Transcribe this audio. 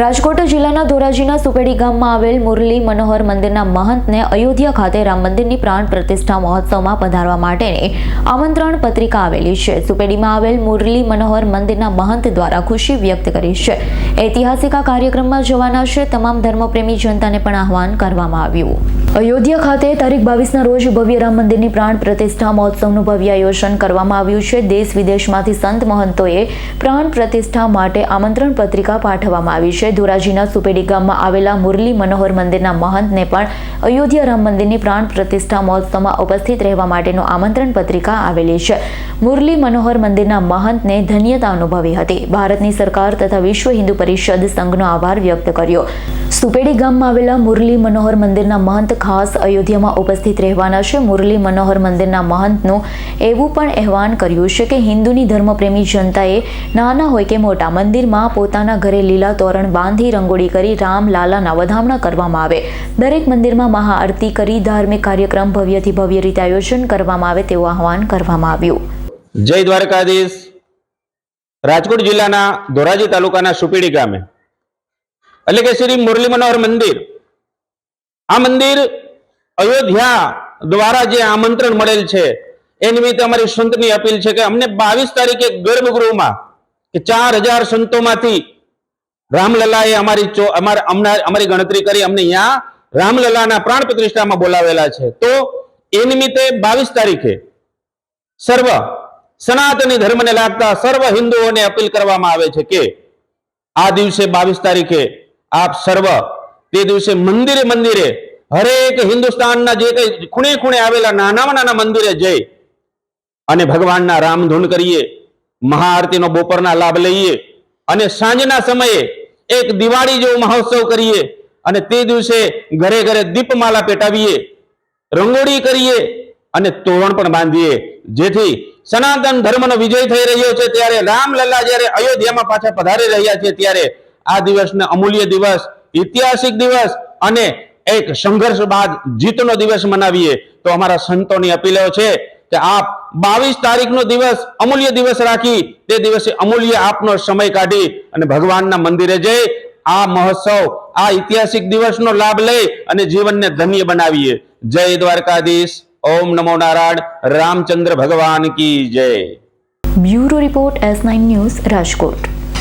રાજકોટ જિલ્લાના ધોરાજીના સુપેડી ગામમાં આવેલ મુરલી મનોહર મંદિરના મહંતને અયોધ્યા ખાતે રામ મંદિરની પ્રાણ પ્રતિષ્ઠા મહોત્સવમાં પધારવા માટેની આમંત્રણ પત્રિકા આવેલી છે. સુપેડીમાં આવેલ મુરલી મનોહર મંદિરના મહંત દ્વારા ખુશી વ્યક્ત કરી છે. ઐતિહાસિક આ કાર્યક્રમમાં જવાના છે. તમામ ધર્મપ્રેમી જનતાને પણ આહવાન કરવામાં આવ્યું. અયોધ્યા ખાતે તારીખ બાવીસના રોજ ભવ્ય રામ મંદિરની પ્રાણ પ્રતિષ્ઠા મહોત્સવનું ભવ્ય આયોજન કરવામાં આવ્યું છે. દેશ વિદેશમાંથી સંત મહંતોએ પ્રાણ પ્રતિષ્ઠા માટે આમંત્રણ પત્રિકા પાઠવવામાં આવી છે. ધોરાજીના સુપેડી ગામમાં આવેલા મુરલી મનોહર મંદિરના મહંતને પણ અયોધ્યા રામ મંદિરની પ્રાણ પ્રતિષ્ઠા મહોત્સવમાં ઉપસ્થિત રહેવા માટેનું આમંત્રણ પત્રિકા આવેલી છે. મુરલી મનોહર મંદિરના મહંતને ધન્યતા અનુભવી હતી. ભારતની સરકાર તથા વિશ્વ હિન્દુ પરિષદ સંઘનો આભાર વ્યક્ત કર્યો. સુપેડી ગામમાં આવેલા મુરલી મનોહર મંદિરના મહંત ખાસ અયોધ્યામાં ઉપસ્થિત રહેવાના છે. મુરલી મનોહર મંદિરના મહંતનું એવું પણ અહેવાન કર્યું છે કે હિન્દુની ધર્મપ્રેમી જનતાએ નાના હોય કે મોટા મંદિરમાં પોતાના ઘરે લીલા તોરણ બાંધી રંગોળી કરી રામ લાલાના વધામણા કરવામાં આવે. દરેક મંદિરમાં મહાઆરતી કરી ધાર્મિક કાર્યક્રમ ભવ્યથી ભવ્ય રીતે આયોજન કરવામાં આવે તેવું આહવાન કરવામાં આવ્યું. જય દ્વારકાધીશ. રાજકોટ જિલ્લાના ધોરાજી તાલુકાના સુપીડી ગામે. એટલે કે શ્રી મુરલી મનોહર મંદિર આ મંદિર અયોધ્યા દ્વારા જે આમંત્રણ મળેલ છે, એ નિમિત્તે અમારી સંતની અપીલ છે કે અમને બાવીસ તારીખે ગર્ભગૃહમાં કે ચાર હજાર સંતોમાંથી રામલલાએ અમારી અમારી ગણતરી કરી, અમને અહીંયા રામલલાના પ્રાણ પ્રતિષ્ઠામાં બોલાવેલા છે. તો એ નિમિત્તે બાવીસ તારીખે સર્વ સનાતની ધર્મને લાગતા સર્વ હિન્દુઓને અપીલ કરવામાં આવે છે કે આ દિવસે બાવીસ તારીખે આપ સર્વ તે દિવસે મંદિરે મંદિરે હરેક હિન્દુસ્તાનના જે કઈ ખૂણે ખૂણે આવેલા નાનામાં નાના મંદિરે જઈ અને ભગવાનના રામધૂન કરીએ, મહાઆરતીનો બપોરના લાભ લઈએ અને સાંજના સમયે એક દિવાળી જેવો મહોત્સવ કરીએ અને તે દિવસે ઘરે ઘરે દીપમાલા પેટાવીએ, રંગોળી કરીએ અને તોરણ પણ બાંધીએ. જેથી સનાતન ધર્મનો વિજય થઈ રહ્યો છે. ત્યારે રામલલ્લા જ્યારે અયોધ્યામાં પાછા પધારી રહ્યા છે, ત્યારે આ દિવસને અમૂલ્ય દિવસ ઐતિહાસિક દિવસ અને એક સંઘર્ષ બાદ જીતનો દિવસ મનાવીએ તો અમારા સંતોની અપીલો છે કે આપ બાવીસ તારીખનો દિવસ અમૂલ્ય દિવસ રાખી તે દિવસે અમૂલ્ય આપનો સમય કાઢી અને ભગવાનના મંદિરે જઈ આ મહોત્સવ, આ ઐતિહાસિક દિવસનો લાભ લઈ અને જીવનને ધન્ય બનાવીએ. જય દ્વારકાધીશ. ઓમ નમો નારાયણ. રામચંદ્ર ભગવાન કી જય. Bureau report S nine news Rajkot.